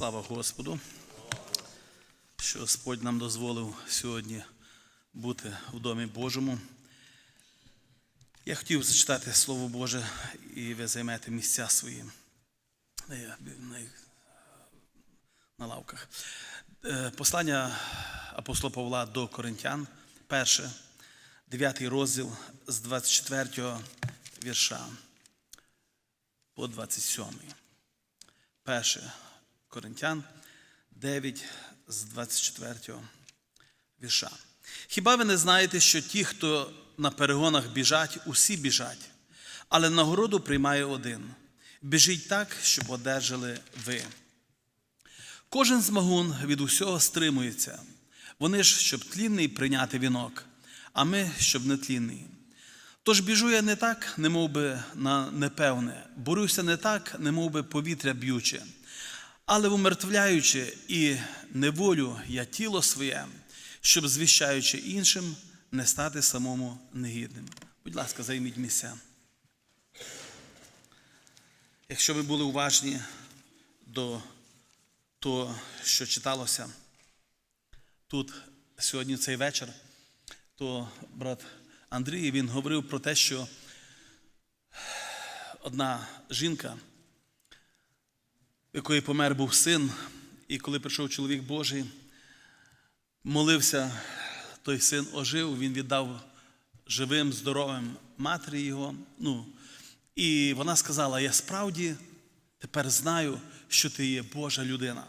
Слава Господу, що Господь нам дозволив сьогодні бути в Домі Божому. Я хотів зачитати Слово Боже, і ви займете місця свої на, лавках. Е, Послання апостола Павла до Коринтян, перше, 9 розділ з 24 вірша по 27. Перше Коринтян 9 з 24 вірша. Хіба ви не знаєте, що ті, хто на перегонах біжать, усі біжать, але нагороду приймає один. Біжіть так, щоб одержали ви. Кожен змагун від усього стримується. Вони ж, щоб тлінний прийняти вінок, а ми, щоб нетлінний. Тож біжу я не так, не би на непевне, борюся не так, не би повітря б'юче, але умертвляючи і неволю я тіло своє, щоб, звіщаючи іншим, не стати самому негідним. Будь ласка, займіть місця. Якщо ви були уважні до того, що читалося тут сьогодні цей вечір, то брат Андрій він говорив про те, що одна жінка, якої помер був син, і коли прийшов чоловік Божий, молився, той син ожив, він віддав живим, здоровим матері його. Ну, І вона сказала: Я справді тепер знаю, що ти є Божа людина.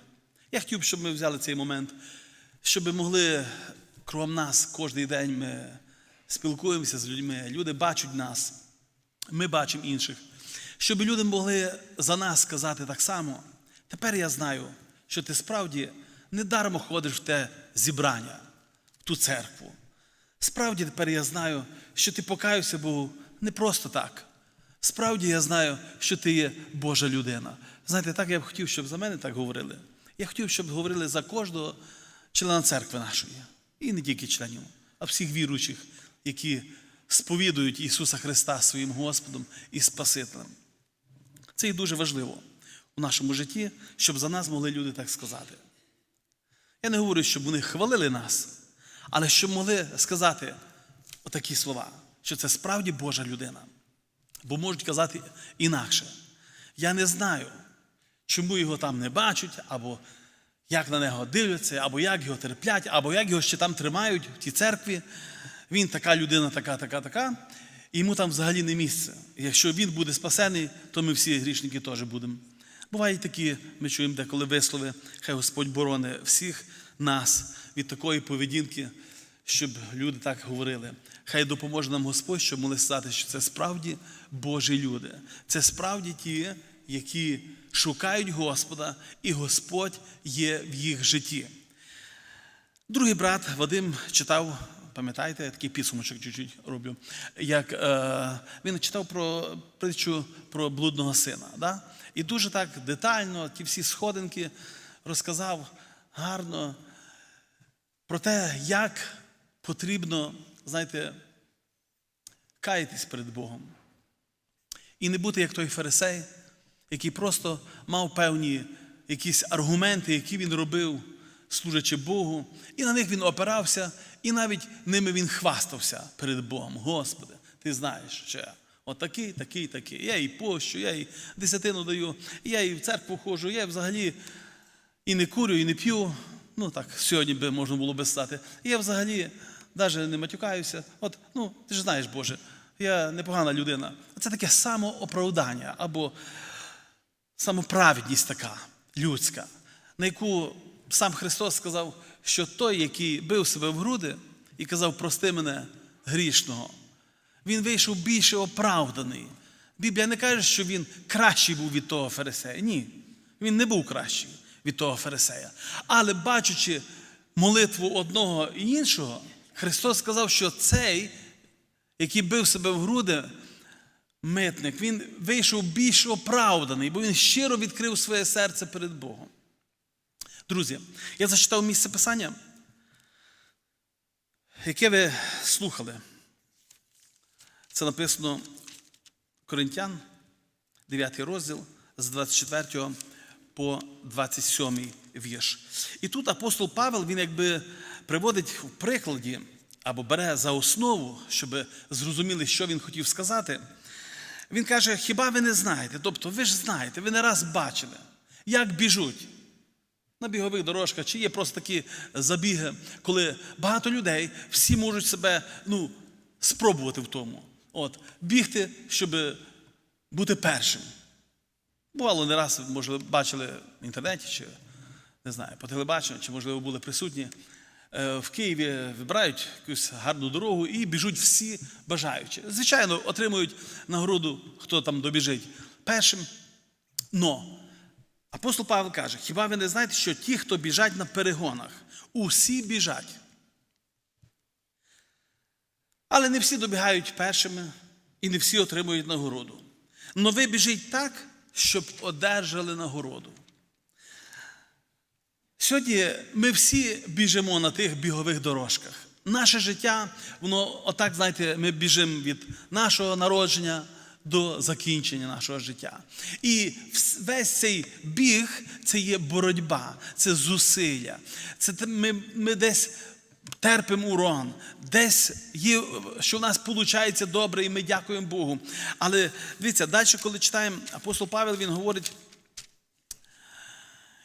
Я хотів, щоб ми взяли цей момент, щоб могли кругом нас кожен день ми спілкуємося з людьми, люди бачать нас, ми бачимо інших. Щоб люди могли за нас сказати так само. Тепер я знаю, що ти справді недармо ходиш в те зібрання, в ту церкву. Справді тепер я знаю, що ти покаявся був не просто так. Справді я знаю, що ти є Божа людина. Знаєте, так я б хотів, щоб за мене так говорили. Я хотів, щоб говорили за кожного члена церкви нашої. І не тільки членів, а всіх віруючих, які сповідують Ісуса Христа своїм Господом і Спасителем. Це і дуже важливо у нашому житті, щоб за нас могли люди так сказати. Я не говорю, щоб вони хвалили нас, але щоб могли сказати отакі слова, що це справді Божа людина. Бо можуть казати інакше. Я не знаю, чому його там не бачать, або як на нього дивляться, або як його терплять, або як його ще там тримають в тій церкві. Він така людина, така, така, така, йому там взагалі не місце. Якщо він буде спасений, то ми всі грішники теж будемо. Бувають такі, ми чуємо деколи вислови, хай Господь борони всіх нас від такої поведінки, щоб люди так говорили. Хай допоможе нам Господь, щоб могли сказати, що це справді Божі люди. Це справді ті, які шукають Господа, і Господь є в їх житті. Другий брат Вадим читав, пам'ятаєте, я такий підсумочок чуть-чуть роблю, як е, він читав про притчу про блудного сина. Да? І дуже так детально ті всі сходинки розказав гарно про те, як потрібно, знаєте, каятись перед Богом. І не бути як той фарисей, який просто мав певні якісь аргументи, які він робив, служачи Богу, і на них він опирався, і навіть ними він хвастався перед Богом. Господи, ти знаєш, що я отакий, такий, такий. Я і пощу, я і десятину даю, я і в церкву ходжу, я взагалі і не курю, і не п'ю. Ну так, сьогодні би можна було би стати. Я взагалі навіть не матюкаюся. От, ну, ти ж знаєш, Боже, я непогана людина. Це таке самооправдання або самоправедність така людська, на яку сам Христос сказав, що той, який бив себе в груди і казав, прости мене грішного, він вийшов більше оправданий. Біблія не каже, що він кращий був від того фарисея. Ні, він не був кращий від того фарисея. Але бачачи молитву одного і іншого, Христос сказав, що цей, який бив себе в груди, митник, він вийшов більш оправданий, бо він щиро відкрив своє серце перед Богом. Друзі, я зачитав місце писання, яке ви слухали. Це написано Коринтян, 9 розділ з 24 по 27 вірш. І тут апостол Павел він якби приводить в прикладі або бере за основу, щоб зрозуміли, що він хотів сказати. Він каже: хіба ви не знаєте? Тобто, ви ж знаєте, ви не раз бачили, як біжуть на бігових дорожках, чи є просто такі забіги, коли багато людей всі можуть себе ну, спробувати в тому. От, бігти, щоб бути першим. Бувало не раз, може, бачили в інтернеті, чи не знаю, по телебаченню, чи, можливо, були присутні. Е, В Києві вибирають якусь гарну дорогу і біжуть всі бажаючі. Звичайно, отримують нагороду, хто там добіжить першим. Но апостол Павел каже: хіба ви не знаєте, що ті, хто біжать на перегонах, усі біжать? Але не всі добігають першими і не всі отримують нагороду. Но ви біжіть так, щоб одержали нагороду. Сьогодні ми всі біжимо на тих бігових дорожках. Наше життя, воно отак, знаєте, ми біжимо від нашого народження до закінчення нашого життя. І весь цей біг це є боротьба, це зусилля. Це ми, ми десь терпимо урон, десь є, що в нас виходить добре, і ми дякуємо Богу. Але дивіться, далі, коли читаємо апостол Павел, він говорить.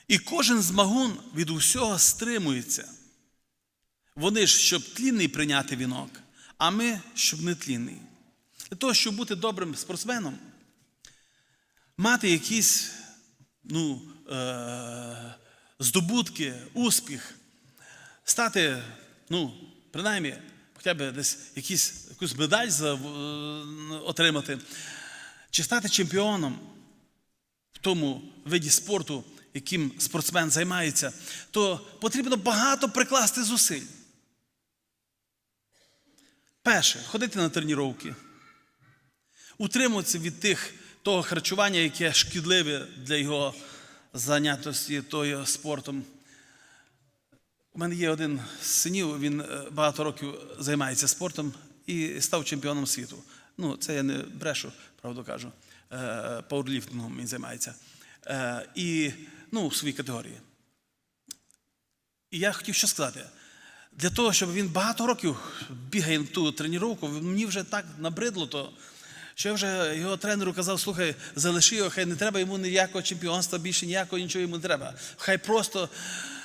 І кожен змагун від усього стримується. Вони ж, щоб тлінний прийняти вінок, а ми, щоб не тлінний. Для того, щоб бути добрим спортсменом, мати якісь ну, е- здобутки, успіх, стати, ну, принаймні, хоча б десь якісь, якусь медаль за, е, отримати, чи стати чемпіоном в тому виді спорту, яким спортсмен займається, то потрібно багато прикласти зусиль. Перше, ходити на тренування, утримуватися від тих, того харчування, яке шкідливе для його занятості тою спортом. У мене є один з синів, він е, багато років займається спортом і став чемпіоном світу. Ну, це я не брешу, правду кажу. Е, Пауерліфтингом він займається. Е, І ну, в своїй категорії. І я хотів що сказати. Для того, щоб він багато років бігає на ту тренування, мені вже так набридло то, що я вже його тренеру казав, слухай, залиши його, хай не треба йому ніякого чемпіонства, більше ніякого нічого йому не треба. Хай просто,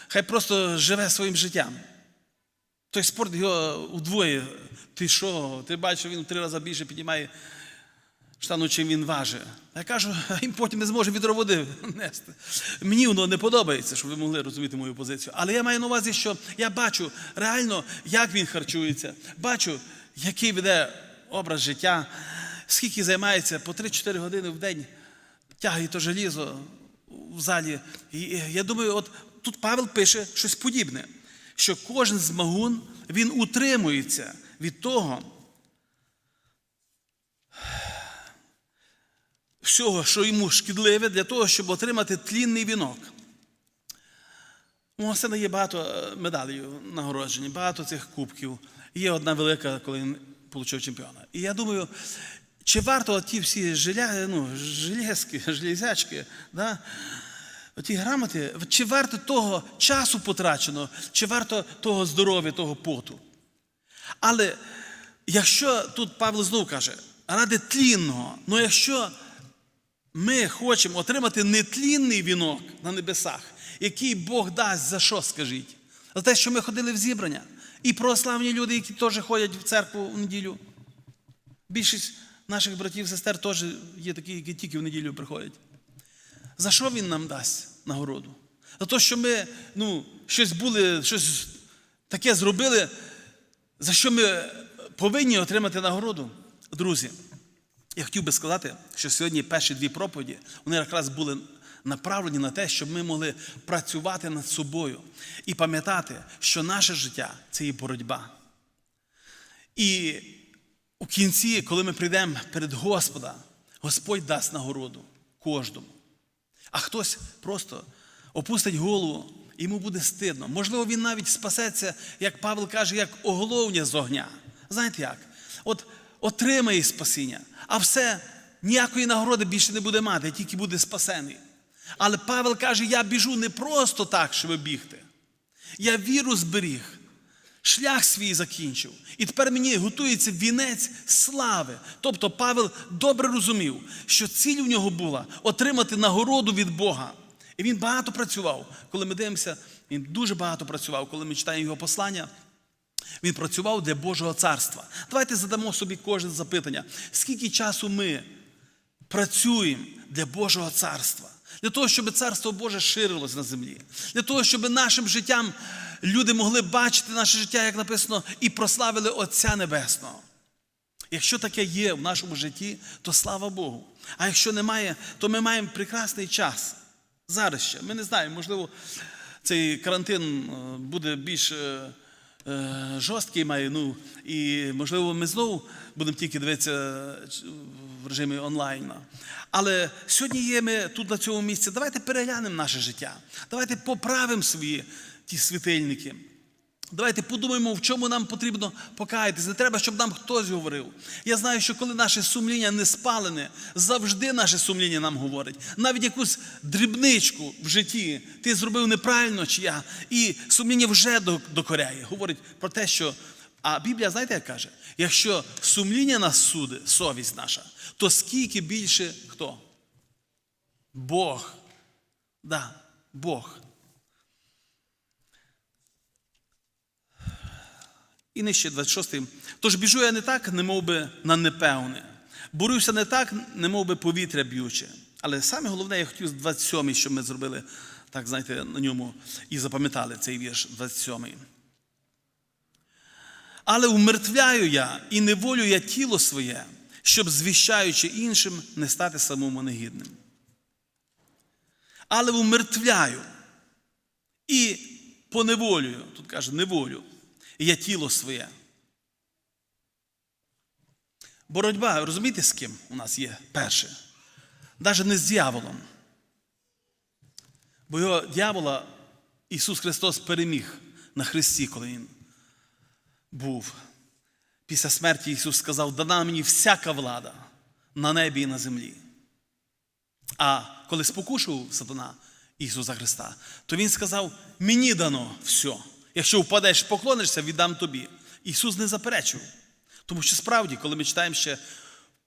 хай просто живе своїм життям. Той спорт його удвоє. Ти що? Ти бачиш, він в три рази більше піднімає штану, чим він важить. Я кажу, а він потім не зможе відро води нести. Мені воно не подобається, щоб ви могли розуміти мою позицію. Але я маю на увазі, що я бачу реально, як він харчується, бачу, який веде образ життя, скільки займається по 3-4 години в день, тягає то желізо в залі. І я думаю, от тут Павел пише щось подібне, що кожен змагун він утримується від того. всього, що йому шкідливе, для того, щоб отримати тлінний вінок. У Госена є багато е, медалей нагороджень, багато цих кубків. Є одна велика, коли він отримав чемпіона. І я думаю, чи варто ті всі жиля, ну, железки, железячки, да, ті грамоти, чи варто того часу потраченого, чи варто того здоров'я, того поту? Але якщо тут Павло знову каже, ради тлінного, ну якщо ми хочемо отримати нетлінний вінок на небесах, який Бог дасть за що, скажіть? За те, що ми ходили в зібрання. І православні люди, які теж ходять в церкву в неділю. Більшість наших братів і сестер теж є такі, які тільки в неділю приходять. За що він нам дасть нагороду? За те, що ми ну, щось були, щось таке зробили, за що ми повинні отримати нагороду, друзі. Я хотів би сказати, що сьогодні перші дві проповіді вони якраз були направлені на те, щоб ми могли працювати над собою і пам'ятати, що наше життя це і боротьба. І кінці, коли ми прийдемо перед Господа, Господь дасть нагороду кожному. А хтось просто опустить голову, йому буде стидно. Можливо, він навіть спасеться, як Павел каже, як оголовня з огня. Знаєте як? От отримає спасіння, а все ніякої нагороди більше не буде мати, тільки буде спасений. Але Павел каже: я біжу не просто так, щоб бігти. Я віру зберіг, шлях свій закінчив. І тепер мені готується вінець слави. Тобто Павел добре розумів, що ціль у нього була отримати нагороду від Бога. І він багато працював. Коли ми дивимося, він дуже багато працював, коли ми читаємо його послання. Він працював для Божого царства. Давайте задамо собі кожне запитання. Скільки часу ми працюємо для Божого царства? Для того, щоб царство Боже ширилось на землі, для того, щоб нашим життям люди могли бачити наше життя, як написано, і прославили Отця Небесного. Якщо таке є в нашому житті, то слава Богу. А якщо немає, то ми маємо прекрасний час. Зараз ще. Ми не знаємо, можливо, цей карантин е, буде більш е, е, жорсткий, має, ну, і, можливо, ми знову будемо тільки дивитися е, в режимі онлайн. Але сьогодні є ми тут на цьому місці. Давайте переглянемо наше життя. Давайте поправимо свої ті світильники. Давайте подумаємо, в чому нам потрібно покаятися. Не треба, щоб нам хтось говорив. Я знаю, що коли наше сумління не спалене, завжди наше сумління нам говорить. Навіть якусь дрібничку в житті ти зробив неправильно, чи я, і сумління вже докоряє. Говорить про те, що. А Біблія, знаєте, як каже? Якщо сумління нас судить, совість наша, то скільки більше хто? Бог. Да, Бог. І нижче 26. Тож біжу я не так, не би на непевне. Борюся не так, не би повітря б'юче. Але саме головне, я хотів з 27-й, щоб ми зробили, так знаєте, на ньому і запам'ятали цей вірш 27-й. Але умертвляю я і неволю я тіло своє, щоб, звіщаючи іншим, не стати самому негідним. Але умертвляю і поневолюю, тут каже, неволю, я тіло своє. Боротьба, розумієте, з ким у нас є перше? Навіть не з дьяволом. Бо його дьявола Ісус Христос переміг на Христі, коли Він був. Після смерті Ісус сказав, дана мені всяка влада на небі і на землі. А коли спокушував сатана Ісуса Христа, то Він сказав: мені дано все. Якщо впадеш, поклонишся, віддам тобі. Ісус не заперечив. Тому що справді, коли ми читаємо ще в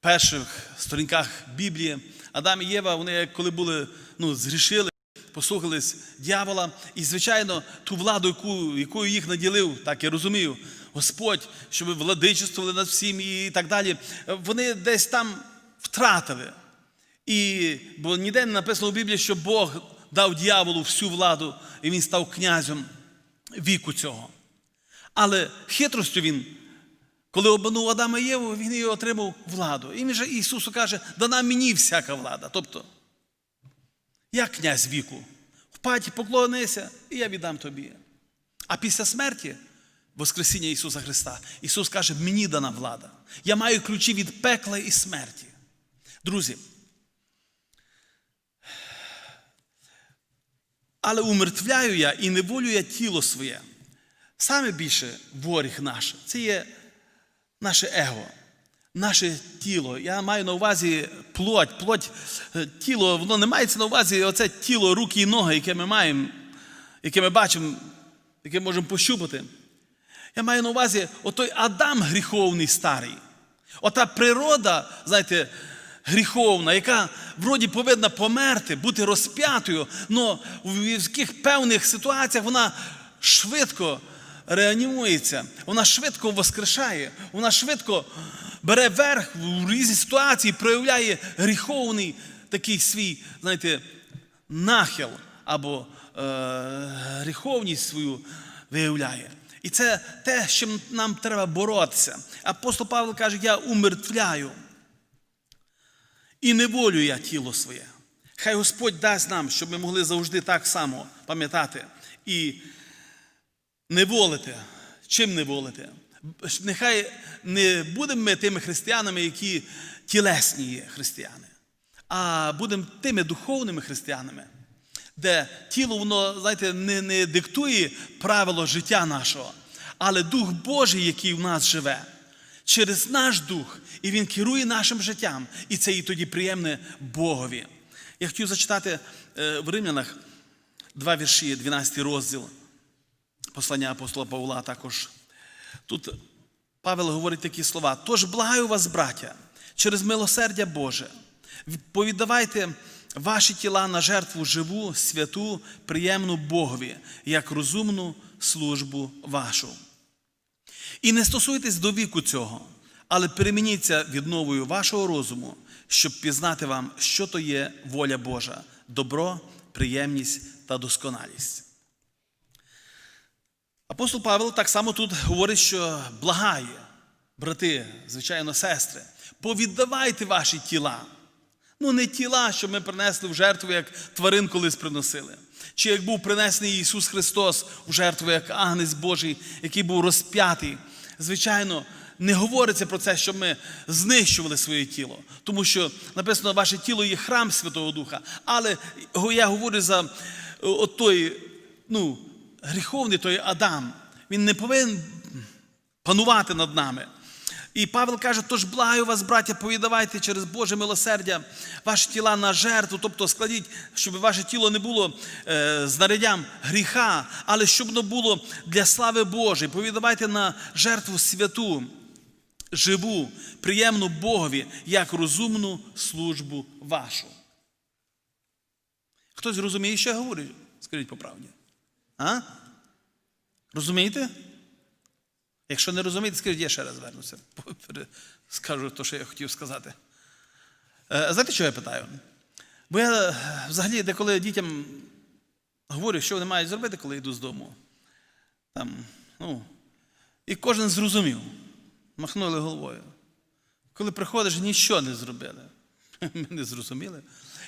перших сторінках Біблії, Адам і Єва, вони коли були, ну, згрішили, послухались дьявола, і, звичайно, ту владу, яку, якою їх наділив, так я розумію, Господь, щоб владичествували над всім і так далі, вони десь там втратили. І, бо ніде не написано в Біблії, що Бог дав дьяволу всю владу, і він став князем віку цього. Але хитростю він, коли обманув Адама і Єву, він її отримав владу. І він Ісусу каже, дана мені всяка влада. Тобто, я князь віку. Впадь, поклонися, і я віддам тобі. А після смерті, Воскресіння Ісуса Христа, Ісус каже, мені дана влада. Я маю ключі від пекла і смерті. Друзі, але умертвляю я і неволю я тіло своє. Саме більше ворог наш це є наше его, наше тіло. Я маю на увазі плоть, плоть, е, тіло, воно не мається на увазі оце тіло, руки і ноги, яке ми маємо, яке ми бачимо, яке можемо пощупати. Я маю на увазі отой Адам гріховний старий. Ота природа, знаєте, гріховна, яка вроді повинна померти, бути розп'ятою, але в яких певних ситуаціях вона швидко реанімується, вона швидко воскрешає, вона швидко бере верх в різні ситуації, проявляє гріховний такий свій, знаєте, нахил або е, гріховність свою виявляє. І це те, з чим нам треба боротися. Апостол Павло каже, я умертвляю і неволю я тіло своє. Хай Господь дасть нам, щоб ми могли завжди так само пам'ятати і не волити. Чим не волити? Нехай не будемо ми тими християнами, які тілесні є християни, а будемо тими духовними християнами, де тіло, воно, знаєте, не, не диктує правило життя нашого, але Дух Божий, який в нас живе, через наш дух, і Він керує нашим життям. І це і тоді приємне Богові. Я хотів зачитати е, в Римлянах два вірші, 12 розділ послання апостола Павла також. Тут Павел говорить такі слова. Тож благаю вас, браття, через милосердя Боже, повіддавайте ваші тіла на жертву живу, святу, приємну Богові, як розумну службу вашу. І не стосуйтесь до віку цього, але перемініться відновою вашого розуму, щоб пізнати вам, що то є воля Божа, добро, приємність та досконалість. Апостол Павел так само тут говорить, що благає, брати, звичайно, сестри, повіддавайте ваші тіла. Ну, не тіла, що ми принесли в жертву, як тварин колись приносили. Чи як був принесений Ісус Христос в жертву, як Агнець Божий, який був розп'ятий. Звичайно, не говориться про це, щоб ми знищували своє тіло. Тому що написано, ваше тіло є храм Святого Духа. Але я говорю за от той, ну, гріховний той Адам. Він не повинен панувати над нами. І Павел каже, тож благаю вас, браття, повідавайте через Боже милосердя ваші тіла на жертву, тобто складіть, щоб ваше тіло не було е, знаряддям гріха, але щоб воно було для слави Божої. Повідавайте на жертву святу, живу, приємну Богові, як розумну службу вашу. Хтось розуміє, що я говорю? Скажіть по правді. А? Розумієте? Якщо не розумієте, скажіть, я ще раз вернуся. Скажу те, що я хотів сказати. Е, Знаєте, що я питаю? Бо я е, взагалі деколи дітям говорю, що вони мають зробити, коли йду з дому. Там, ну, І кожен зрозумів, махнули головою. Коли приходиш, нічого не зробили. Ми не зрозуміли.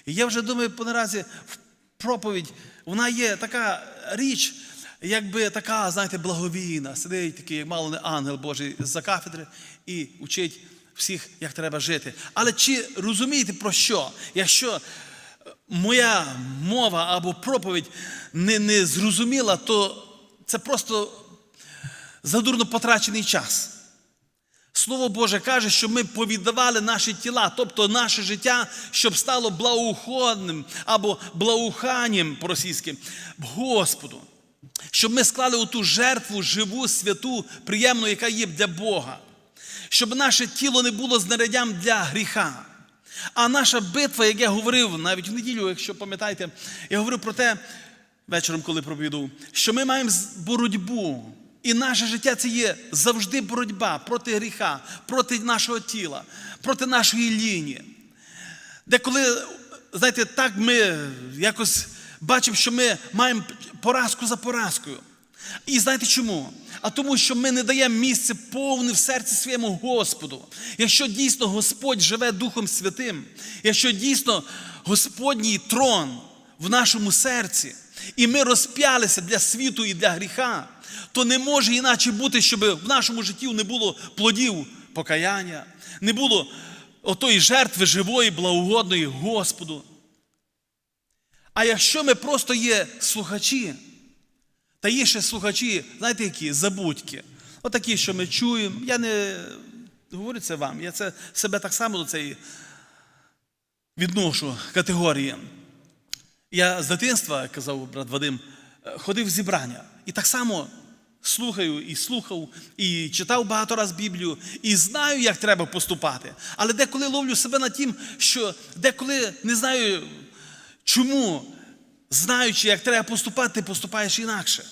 І я вже думаю, по наразі в проповідь, вона є така річ, якби така, знаєте, благовійна, сидить такий, мало не ангел Божий за кафедри і учить всіх, як треба жити. Але чи розумієте про що? Якщо моя мова або проповідь не, не зрозуміла, то це просто задурно потрачений час. Слово Боже каже, що ми повіддавали наші тіла, тобто наше життя, щоб стало благоуходним або благоуханням по-російськи Господу. Щоб ми склали оту жертву живу, святу, приємну, яка є для Бога. Щоб наше тіло не було знаряддям для гріха. А наша битва, як я говорив навіть в неділю, якщо пам'ятаєте, я говорив про те вечором, коли проповідував, що ми маємо боротьбу. І наше життя це є завжди боротьба проти гріха, проти нашого тіла, проти нашої лінії. Де коли, знаєте, так ми якось бачимо, що ми маємо поразку за поразкою. І знаєте чому? А тому, що ми не даємо місце повне в серці своєму Господу. Якщо дійсно Господь живе Духом Святим, якщо дійсно Господній трон в нашому серці, і ми розп'ялися для світу і для гріха, то не може іначе бути, щоб в нашому житті не було плодів покаяння, не було отої жертви живої, благогодної Господу. А якщо ми просто є слухачі, та є ще слухачі, знаєте, які забудьки, отакі, що ми чуємо, я не говорю це вам, я це себе так само до цієї відношу категорії. Я з дитинства, казав брат Вадим, ходив в зібрання. І так само слухаю і слухав, і читав багато раз Біблію, і знаю, як треба поступати. Але деколи ловлю себе на тім, що деколи не знаю, чому, знаючи, як треба поступати, ти поступаєш інакше.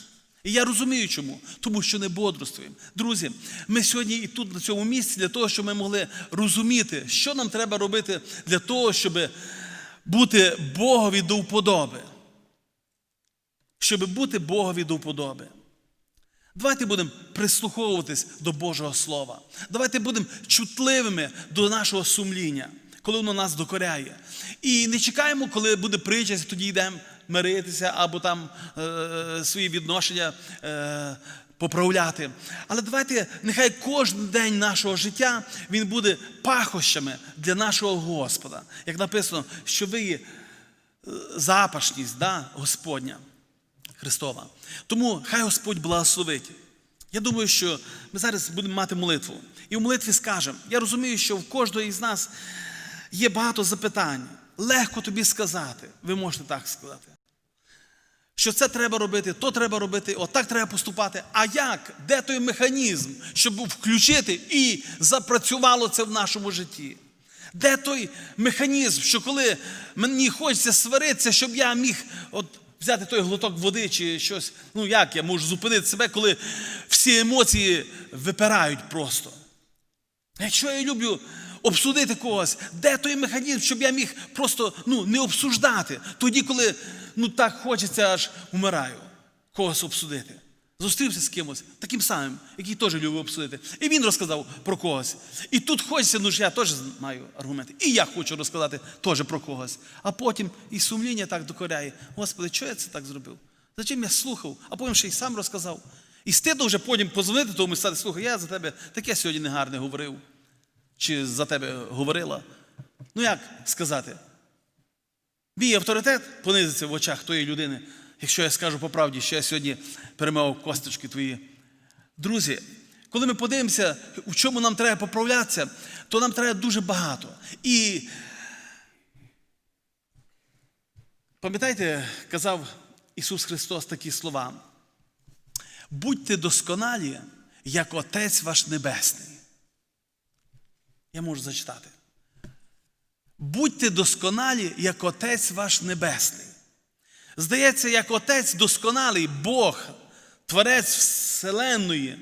І я розумію, чому. Тому що не бодрствуємо. Друзі, ми сьогодні і тут, на цьому місці, для того, щоб ми могли розуміти, що нам треба робити для того, щоб бути Богові до вподоби. Щоб бути Богові до вподоби. Давайте будемо прислуховуватись до Божого Слова. Давайте будемо чутливими до нашого сумління, коли воно нас докоряє. І не чекаємо, коли буде причасть, тоді йдемо миритися або там е, свої відношення е, поправляти. Але давайте, нехай кожен день нашого життя він буде пахощами для нашого Господа. Як написано, що ви є запашність да, Господня. Христова. Тому хай Господь благословить. Я думаю, що ми зараз будемо мати молитву. І в молитві скажемо: я розумію, що в кожного із нас є багато запитань. легко тобі сказати, ви можете так сказати. Що це треба робити, то треба робити, отак треба поступати. А як? Де той механізм, щоб включити і запрацювало це в нашому житті? Де той механізм, що коли мені хочеться сваритися, щоб я міг от взяти той глоток води чи щось, ну як я можу зупинити себе, коли всі емоції випирають просто? Якщо я люблю обсудити когось, де той механізм, щоб я міг просто ну, не обсуждати, тоді, коли ну, так хочеться, аж вмираю, когось обсудити. Зустрівся з кимось, таким самим, який теж любив обсудити. І він розказав про когось. І тут хочеться, ну ж я теж маю аргументи. І я хочу розказати теж про когось. А потім і сумління так докоряє. Господи, чого я це так зробив? Зачем я слухав, а потім ще й сам розказав. І стидно вже потім позвонити тому і сказати, слухай, я за тебе таке сьогодні негарне говорив. Чи за тебе говорила. Ну як сказати? Мій авторитет понизиться в очах тої людини, якщо я скажу по правді, що я сьогодні перемивав косточки твої. Друзі, коли ми подивимося, у чому нам треба поправлятися, то нам треба дуже багато. І пам'ятаєте, казав Ісус Христос такі слова. Будьте досконалі, як Отець ваш Небесний. Я можу зачитати. Будьте досконалі, як Отець ваш Небесний. Здається, як Отець досконалий, Бог, Творець Вселенної.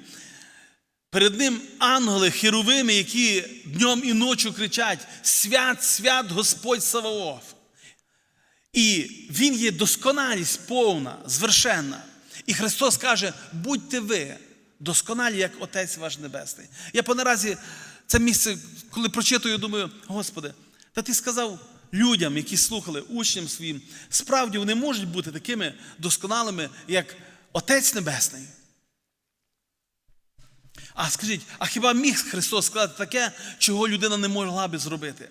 Перед ним ангели, херовими, які днем і ночі кричать: Свят, свят Господь Саваоф. І Він є досконалість повна, звершенна. І Христос каже: будьте ви досконалі, як Отець ваш Небесний. Я по наразі це місце, коли прочитую, думаю, Господи, та ти сказав людям, які слухали, учням своїм, справді вони можуть бути такими досконалими, як Отець Небесний. А скажіть, а хіба міг Христос сказати таке, чого людина не могла би зробити?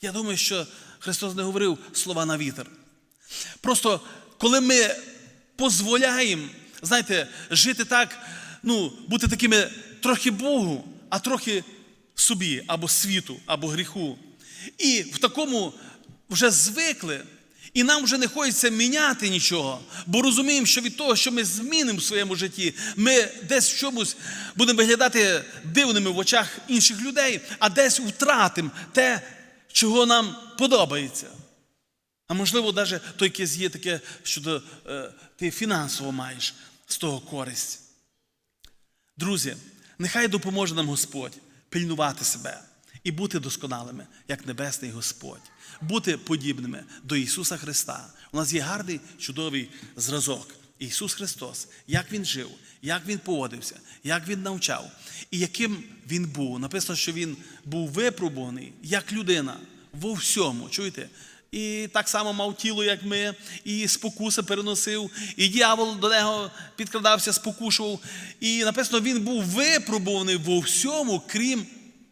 Я думаю, що Христос не говорив слова на вітер. Просто коли ми дозволяємо, знаєте, жити так, ну, бути такими трохи Богу, а трохи собі, або світу, або гріху. І в такому вже звикли, і нам вже не хочеться міняти нічого, бо розуміємо, що від того, що ми змінимо в своєму житті, ми десь в чомусь будемо виглядати дивними в очах інших людей, а десь втратимо те, чого нам подобається. А можливо, навіть то якесь є таке, що е, ти фінансово маєш з того користь. Друзі, нехай допоможе нам Господь пильнувати себе і бути досконалими, як Небесний Господь, бути подібними до Ісуса Христа. У нас є гарний чудовий зразок. Ісус Христос, як Він жив, як Він поводився, як Він навчав, і яким Він був. Написано, що Він був випробуваний як людина во всьому. Чуєте? І так само мав тіло, як ми, і спокуси переносив, і дьявол до нього підкрадався, спокушував. І написано, він був випробуваний во всьому, крім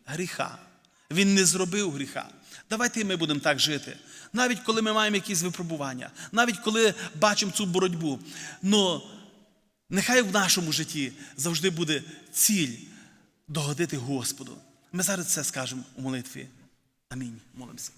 гріха. Він не зробив гріха. Давайте ми будемо так жити. Навіть коли ми маємо якісь випробування, навіть коли бачимо цю боротьбу. Но нехай в нашому житті завжди буде ціль догодити Господу. Ми зараз це скажемо у молитві. Амінь. Молимося.